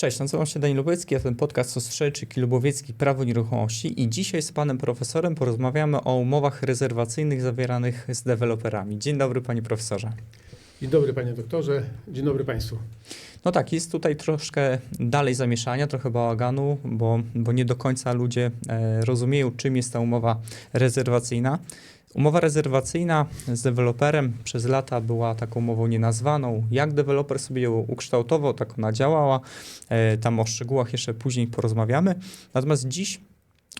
Cześć, nazywam się Daniel Lubecki, a ten podcast to Strzelczyk i Lubowiecki Prawo Nieruchomości i dzisiaj z panem profesorem porozmawiamy o umowach rezerwacyjnych zawieranych z deweloperami. Dzień dobry panie profesorze. Dzień dobry panie doktorze, dzień dobry państwu. No tak, jest tutaj troszkę dalej zamieszania, trochę bałaganu, bo, bo nie do końca ludzie e, rozumieją, czym jest ta umowa rezerwacyjna. Umowa rezerwacyjna z deweloperem przez lata była taką umową nienazwaną. Jak deweloper sobie ją ukształtował, tak ona działała. E, tam o szczegółach jeszcze później porozmawiamy. Natomiast dziś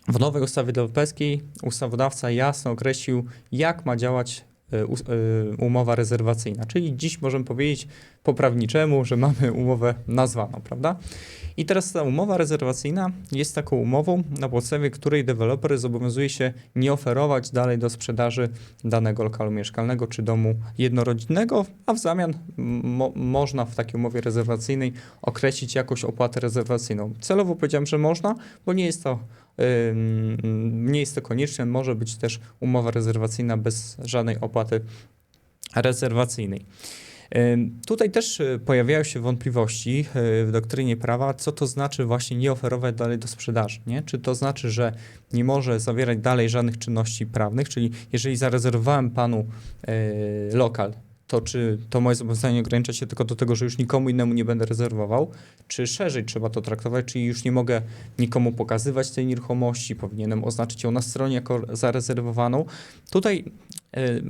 w nowej ustawie deweloperskiej ustawodawca jasno określił, jak ma działać umowa rezerwacyjna. Czyli dziś możemy powiedzieć po prawniczemu, że mamy umowę nazwaną, prawda? I teraz ta umowa rezerwacyjna jest taką umową, na podstawie której deweloper zobowiązuje się nie oferować dalej do sprzedaży danego lokalu mieszkalnego czy domu jednorodzinnego, a w zamian mo- można w takiej umowie rezerwacyjnej określić jakąś opłatę rezerwacyjną. Celowo powiedziałem, że można, bo nie jest to nie jest to konieczne, może być też umowa rezerwacyjna bez żadnej opłaty rezerwacyjnej. Tutaj też y, pojawiają się wątpliwości y, w doktrynie prawa, co to znaczy właśnie nie oferować dalej do sprzedaży. Nie? Czy to znaczy, że nie może zawierać dalej żadnych czynności prawnych, czyli jeżeli zarezerwowałem panu y, lokal, to czy to moje zobowiązanie ogranicza się tylko do tego, że już nikomu innemu nie będę rezerwował, czy szerzej trzeba to traktować, czyli już nie mogę nikomu pokazywać tej nieruchomości, powinienem oznaczyć ją na stronie jako zarezerwowaną. Tutaj y,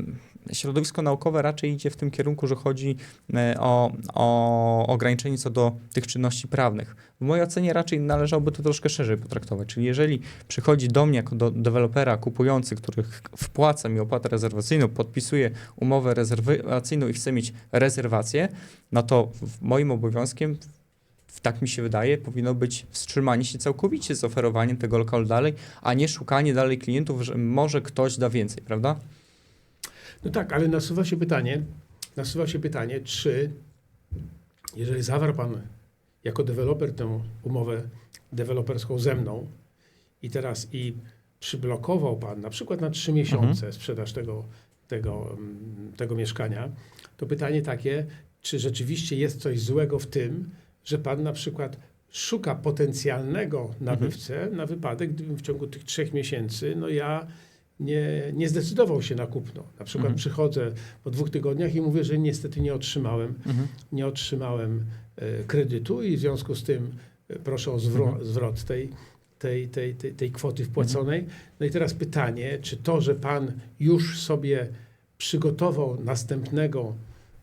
środowisko naukowe raczej idzie w tym kierunku, że chodzi y, o, o ograniczenie co do tych czynności prawnych. W mojej ocenie raczej należałoby to troszkę szerzej potraktować, czyli jeżeli przychodzi do mnie jako do dewelopera kupujący, który wpłaca mi opłatę rezerwacyjną, podpisuje umowę rezerwacyjną i chce mieć rezerwację, no to moim obowiązkiem tak mi się wydaje, powinno być wstrzymanie się całkowicie z oferowaniem tego lokalu dalej, a nie szukanie dalej klientów, że może ktoś da więcej, prawda? No tak, ale nasuwa się pytanie, nasuwa się pytanie, czy jeżeli zawarł pan jako deweloper tę umowę deweloperską ze mną i teraz i przyblokował pan na przykład na trzy miesiące sprzedaż tego, tego, mm, tego mieszkania, to pytanie takie, czy rzeczywiście jest coś złego w tym, że pan na przykład szuka potencjalnego nabywcę na wypadek, gdybym w ciągu tych trzech miesięcy, no ja nie, nie zdecydował się na kupno. Na przykład Mhm. przychodzę po dwóch tygodniach i mówię, że niestety nie otrzymałem, nie otrzymałem e, kredytu i w związku z tym e, proszę o zwro- Mhm. zwrot tej, tej, tej, tej, tej kwoty wpłaconej. No i teraz pytanie, czy to, że pan już sobie przygotował następnego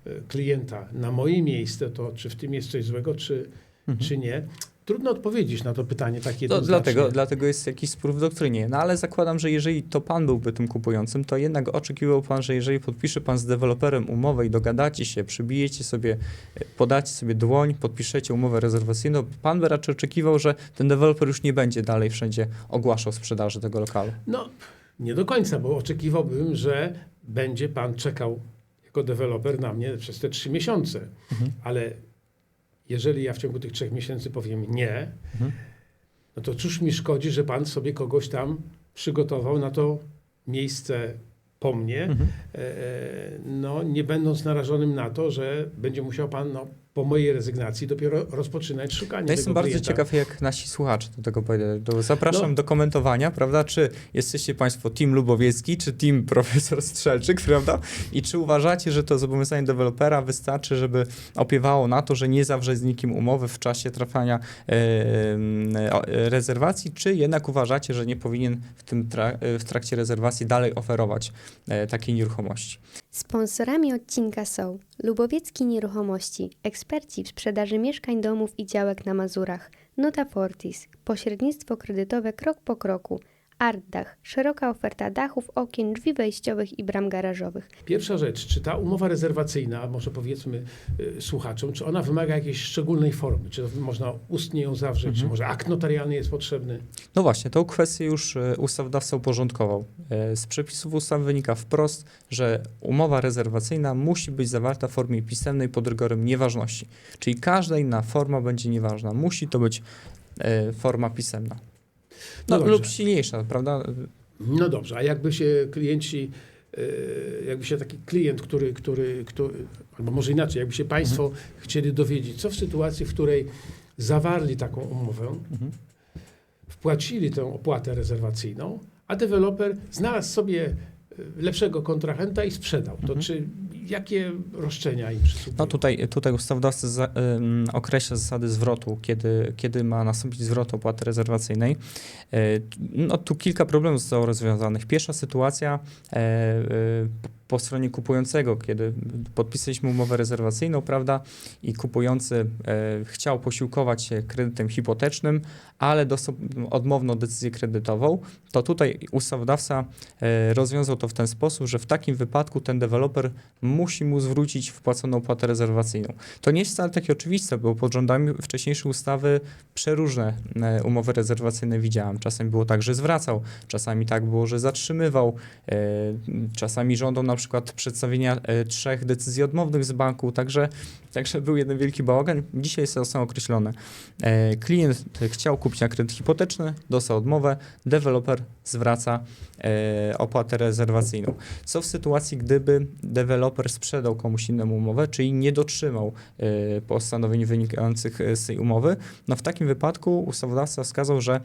e, klienta na moje miejsce, to czy w tym jest coś złego, czy, Mhm. czy nie? Trudno odpowiedzieć na to pytanie tak To jednoznacznie. dlatego, dlatego jest jakiś spór w doktrynie. No ale zakładam, że jeżeli to pan byłby tym kupującym, to jednak oczekiwał pan, że jeżeli podpisze pan z deweloperem umowę i dogadacie się, przybijecie sobie, e, podacie sobie dłoń, podpiszecie umowę rezerwacyjną, pan by raczej oczekiwał, że ten deweloper już nie będzie dalej wszędzie ogłaszał sprzedaży tego lokalu. No, nie do końca, bo oczekiwałbym, że będzie pan czekał jako deweloper na mnie przez te trzy miesiące. Mhm. Ale jeżeli ja w ciągu tych trzech miesięcy powiem nie, Mhm. no to cóż mi szkodzi, że pan sobie kogoś tam przygotował na to miejsce po mnie, Mhm. e, no nie będąc narażonym na to, że będzie musiał pan no, po mojej rezygnacji dopiero rozpoczynać szukanie Ja jestem bardzo klienta. ciekaw, jak nasi słuchacze do tego podejdą. Zapraszam No. do komentowania, prawda? Czy jesteście Państwo team Lubowiecki, czy team profesor Strzelczyk, prawda? I czy uważacie, że to zobowiązanie dewelopera wystarczy, żeby opiewało na to, że nie zawrze z nikim umowy w czasie trafania e, e, rezerwacji, czy jednak uważacie, że nie powinien w, tym tra- w trakcie rezerwacji dalej oferować e, takiej nieruchomości? Sponsorami odcinka są Lubowiecki Nieruchomości, eksperci w sprzedaży mieszkań, domów i działek na Mazurach, Nota Fortis, pośrednictwo kredytowe krok po kroku, Artdach, szeroka oferta dachów, okien, drzwi wejściowych i bram garażowych. Pierwsza rzecz, czy ta umowa rezerwacyjna, może powiedzmy y, słuchaczom, czy ona wymaga jakiejś szczególnej formy? Czy można ustnie ją zawrzeć? Mhm. Czy może akt notarialny jest potrzebny? No właśnie, tą kwestię już e, ustawodawca uporządkował. E, Z przepisów ustawy wynika wprost, że umowa rezerwacyjna musi być zawarta w formie pisemnej pod rygorem nieważności. Czyli każda inna forma będzie nieważna. Musi to być e, forma pisemna. No, No lub silniejsza, prawda? No dobrze, a jakby się klienci, y, jakby się taki klient, który, który, który albo może inaczej, jakby się Państwo chcieli dowiedzieć, co w sytuacji, w której zawarli taką umowę, Mhm. wpłacili tę opłatę rezerwacyjną, a deweloper znalazł sobie e, lepszego kontrahenta i sprzedał. To Mhm. czy jakie roszczenia im przysługują? No tutaj, tutaj ustawodawca za, ym, określa zasady zwrotu, kiedy, kiedy ma nastąpić zwrot opłaty rezerwacyjnej. T- no tu kilka problemów zostało rozwiązanych. Pierwsza sytuacja e, e, po- stronie kupującego, kiedy podpisaliśmy umowę rezerwacyjną, prawda, i kupujący e, chciał posiłkować się kredytem hipotecznym, ale dostał odmowną decyzję kredytową, to tutaj ustawodawca e, rozwiązał to w ten sposób, że w takim wypadku ten deweloper musi mu zwrócić wpłaconą opłatę rezerwacyjną. To nie jest wcale takie oczywiste, bo pod rządami wcześniejszej ustawy przeróżne e, umowy rezerwacyjne widziałem. Czasem było tak, że zwracał, czasami tak było, że zatrzymywał, e, czasami żądał na przykład przedstawienia e, trzech decyzji odmownych z banku, także, także był jeden wielki bałagan. Dzisiaj są, określone. E, Klient chciał kupić na kredyt hipoteczny, dostał odmowę, deweloper zwraca e, opłatę rezerwacyjną. Co w sytuacji, gdyby deweloper sprzedał komuś innemu umowę, czyli nie dotrzymał postanowień wynikających z tej umowy? No w takim wypadku ustawodawca wskazał, że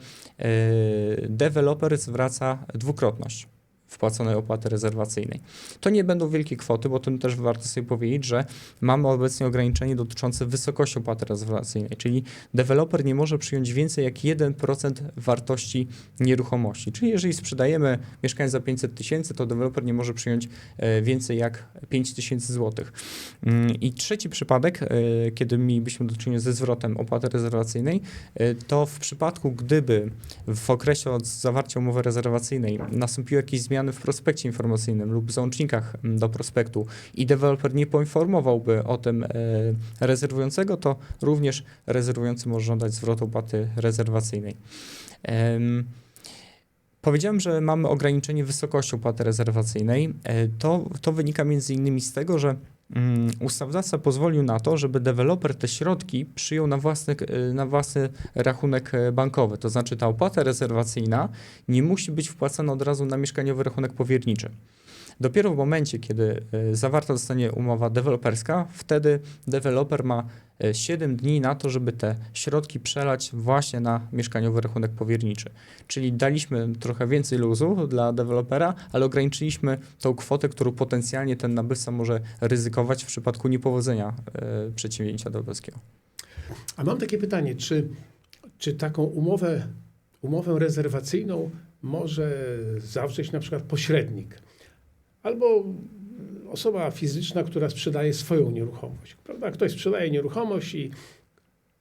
deweloper zwraca dwukrotność wpłaconej opłaty rezerwacyjnej. To nie będą wielkie kwoty, bo tym też warto sobie powiedzieć, że mamy obecnie ograniczenie dotyczące wysokości opłaty rezerwacyjnej, czyli deweloper nie może przyjąć więcej jak 1% wartości nieruchomości. Czyli jeżeli sprzedajemy mieszkanie za 500 tysięcy, to deweloper nie może przyjąć e, więcej jak 5 tysięcy złotych. Mm, I trzeci przypadek, e, kiedy mielibyśmy do czynienia ze zwrotem opłaty rezerwacyjnej, e, to w przypadku, gdyby w okresie od zawarcia umowy rezerwacyjnej nastąpiły jakieś zmiany w prospekcie informacyjnym lub w załącznikach mm, do prospektu i deweloper nie poinformowałby o tym e, rezerwującego, to również rezerwujący może żądać zwrotu opłaty rezerwacyjnej. Em, Powiedziałem, że mamy ograniczenie wysokości opłaty rezerwacyjnej. E, To, to wynika między innymi z tego, że ustawodawca pozwolił na to, żeby deweloper te środki przyjął na własny, e, na własny rachunek e, bankowy. To znaczy ta opłata rezerwacyjna nie musi być wpłacana od razu na mieszkaniowy rachunek powierniczy. Dopiero w momencie, kiedy e, zawarta zostanie umowa deweloperska, wtedy deweloper ma 7 dni na to, żeby te środki przelać właśnie na mieszkaniowy rachunek powierniczy. Czyli daliśmy trochę więcej luzu dla dewelopera, ale ograniczyliśmy tą kwotę, którą potencjalnie ten nabywca może ryzykować w przypadku niepowodzenia e, przedsięwzięcia deweloperskiego. A mam takie pytanie, czy, czy taką umowę, umowę rezerwacyjną może zawrzeć na przykład pośrednik albo osoba fizyczna, która sprzedaje swoją nieruchomość. Prawda? Ktoś sprzedaje nieruchomość i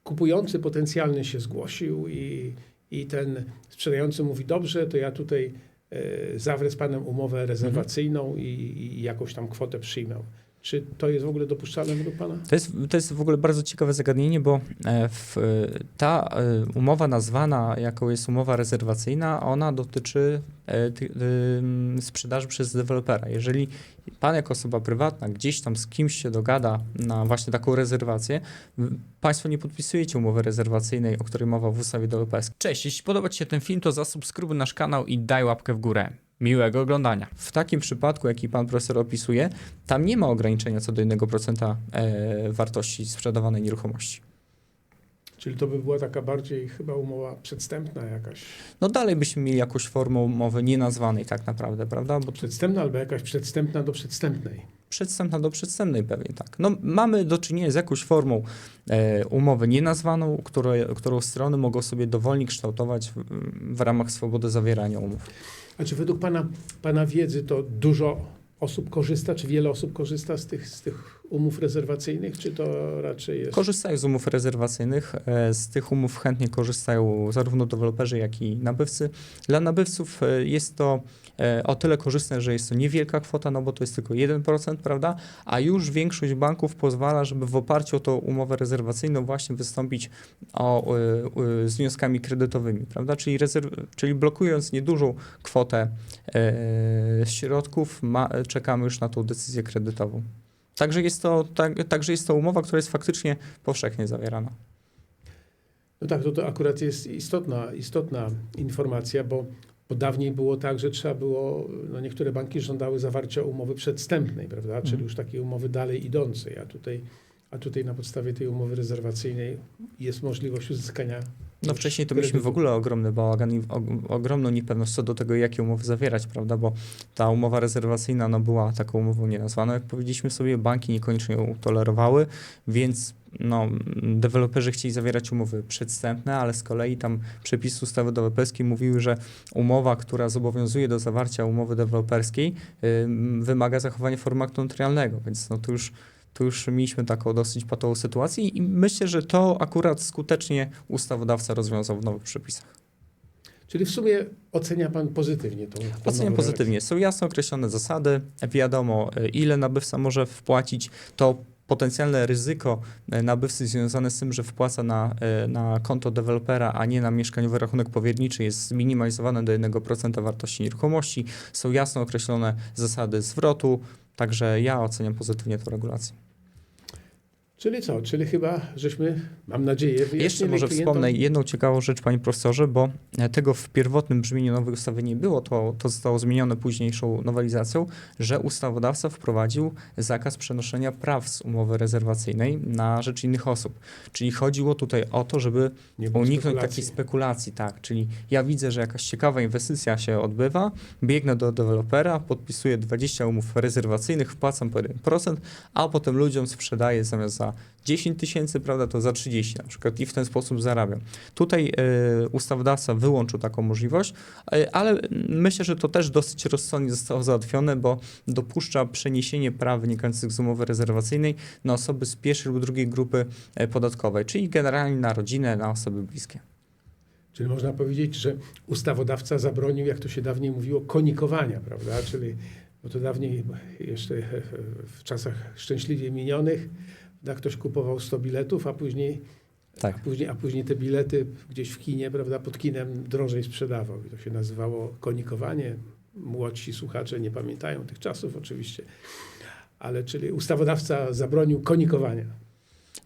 kupujący potencjalny się zgłosił i, i ten sprzedający mówi, dobrze, to ja tutaj e, zawrę z panem umowę rezerwacyjną i, i jakąś tam kwotę przyjmę. Czy to jest w ogóle dopuszczalne według pana? To jest, to jest w ogóle bardzo ciekawe zagadnienie, bo e, w, e, ta e, umowa nazwana, jaką jest umowa rezerwacyjna, ona dotyczy sprzedaży przez dewelopera. Jeżeli pan jako osoba prywatna gdzieś tam z kimś się dogada na właśnie taką rezerwację, państwo nie podpisujecie umowy rezerwacyjnej, o której mowa w ustawie deweloperskiej. Cześć, jeśli podoba Ci się ten film, to zasubskrybuj nasz kanał i daj łapkę w górę. Miłego oglądania. W takim przypadku, jaki pan profesor opisuje, tam nie ma ograniczenia co do 1% e, wartości sprzedawanej nieruchomości. Czyli to by była taka bardziej chyba umowa przedstępna jakaś. No dalej byśmy mieli jakąś formę umowy nienazwanej tak naprawdę, prawda? Bo Przedstępna albo jakaś przedstępna do przedstępnej. przedstępna do przedstępnej pewnie tak. No mamy do czynienia z jakąś formą e, umowy nienazwaną, które, którą strony mogą sobie dowolnie kształtować w, w ramach swobody zawierania umów. A czy według pana, pana wiedzy to dużo osób korzysta, czy wiele osób korzysta z tych, z tych umów rezerwacyjnych, czy to raczej jest... Korzystają z umów rezerwacyjnych. e, Z tych umów chętnie korzystają zarówno deweloperzy, jak i nabywcy. Dla nabywców e, jest to e, o tyle korzystne, że jest to niewielka kwota, no bo to jest tylko 1%, prawda? A już większość banków pozwala, żeby w oparciu o tą umowę rezerwacyjną właśnie wystąpić o, z wnioskami kredytowymi, prawda? Czyli, czyli blokując niedużą kwotę środków, ma, czekamy już na tą decyzję kredytową. Także jest, to, tak, także jest to umowa, która jest faktycznie powszechnie zawierana. No tak, to, to akurat jest istotna, istotna informacja, bo, bo dawniej było tak, że trzeba było, no niektóre banki żądały zawarcia umowy przedstępnej, prawda, czyli Mhm. już takiej umowy dalej idącej, a tutaj a tutaj na podstawie tej umowy rezerwacyjnej jest możliwość uzyskania. No wcześniej to mieliśmy w ogóle ogromny bałagan i og- ogromną niepewność co do tego, jakie umowy zawierać, prawda, bo ta umowa rezerwacyjna no, była taką umową nienazwaną, jak powiedzieliśmy sobie, banki niekoniecznie ją tolerowały, więc no, deweloperzy chcieli zawierać umowy przedstępne, ale z kolei tam przepisy ustawy deweloperskiej mówiły, że umowa, która zobowiązuje do zawarcia umowy deweloperskiej, ym, wymaga zachowania formu aktu notarialnego, więc no to już tu już mieliśmy taką dosyć patową sytuację i myślę, że to akurat skutecznie ustawodawca rozwiązał w nowych przepisach. Czyli w sumie ocenia pan pozytywnie tą, Oceniam pozytywnie. Są jasno określone zasady, wiadomo e, ile nabywca może wpłacić, to potencjalne ryzyko e, nabywcy związane z tym, że wpłaca na, e, na konto dewelopera, a nie na mieszkaniowy rachunek powierniczy jest zminimalizowane do 1% wartości nieruchomości. Są jasno określone zasady zwrotu, także ja oceniam pozytywnie tę regulację. Czyli co? Czyli chyba, żeśmy, mam nadzieję, Jeszcze może klientom- wspomnę jedną ciekawą rzecz, panie profesorze, bo e, tego w pierwotnym brzmieniu nowej ustawy nie było, to, to zostało zmienione późniejszą nowelizacją, że ustawodawca wprowadził zakaz przenoszenia praw z umowy rezerwacyjnej na rzecz innych osób. Czyli chodziło tutaj o to, żeby uniknąć spekulacji. takiej spekulacji, tak. Czyli ja widzę, że jakaś ciekawa inwestycja się odbywa, biegnę do dewelopera, podpisuję 20 umów rezerwacyjnych, wpłacam po 1%, a potem ludziom sprzedaję zamiast za 10 tysięcy, prawda, to za 30 na przykład i w ten sposób zarabiam. Tutaj e, ustawodawca wyłączył taką możliwość, e, ale myślę, że to też dosyć rozsądnie zostało załatwione, bo dopuszcza przeniesienie praw wynikających z umowy rezerwacyjnej na osoby z pierwszej lub drugiej grupy e, podatkowej, czyli generalnie na rodzinę, na osoby bliskie. Czyli można powiedzieć, że ustawodawca zabronił, jak to się dawniej mówiło, konikowania, prawda? Czyli, bo to dawniej, jeszcze w czasach szczęśliwie minionych, da ktoś kupował 100 biletów, a później, Tak. a później, a później te bilety gdzieś w kinie, prawda, pod kinem drożej sprzedawał. I to się nazywało konikowanie. Młodsi słuchacze nie pamiętają tych czasów oczywiście. Ale czyli ustawodawca zabronił konikowania.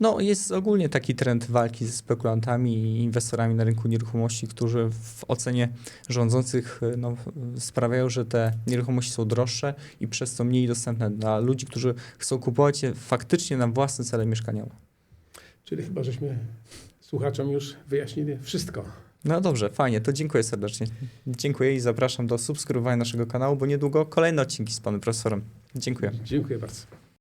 No, jest ogólnie taki trend walki ze spekulantami i inwestorami na rynku nieruchomości, którzy w ocenie rządzących y, no, sprawiają, że te nieruchomości są droższe i przez to mniej dostępne dla ludzi, którzy chcą kupować je faktycznie na własne cele mieszkaniowe. Czyli chyba żeśmy słuchaczom już wyjaśnili wszystko. No dobrze, fajnie, to dziękuję serdecznie. Dziękuję i zapraszam do subskrybowania naszego kanału, bo niedługo kolejne odcinki z panem profesorem. Dziękuję. Dziękuję bardzo.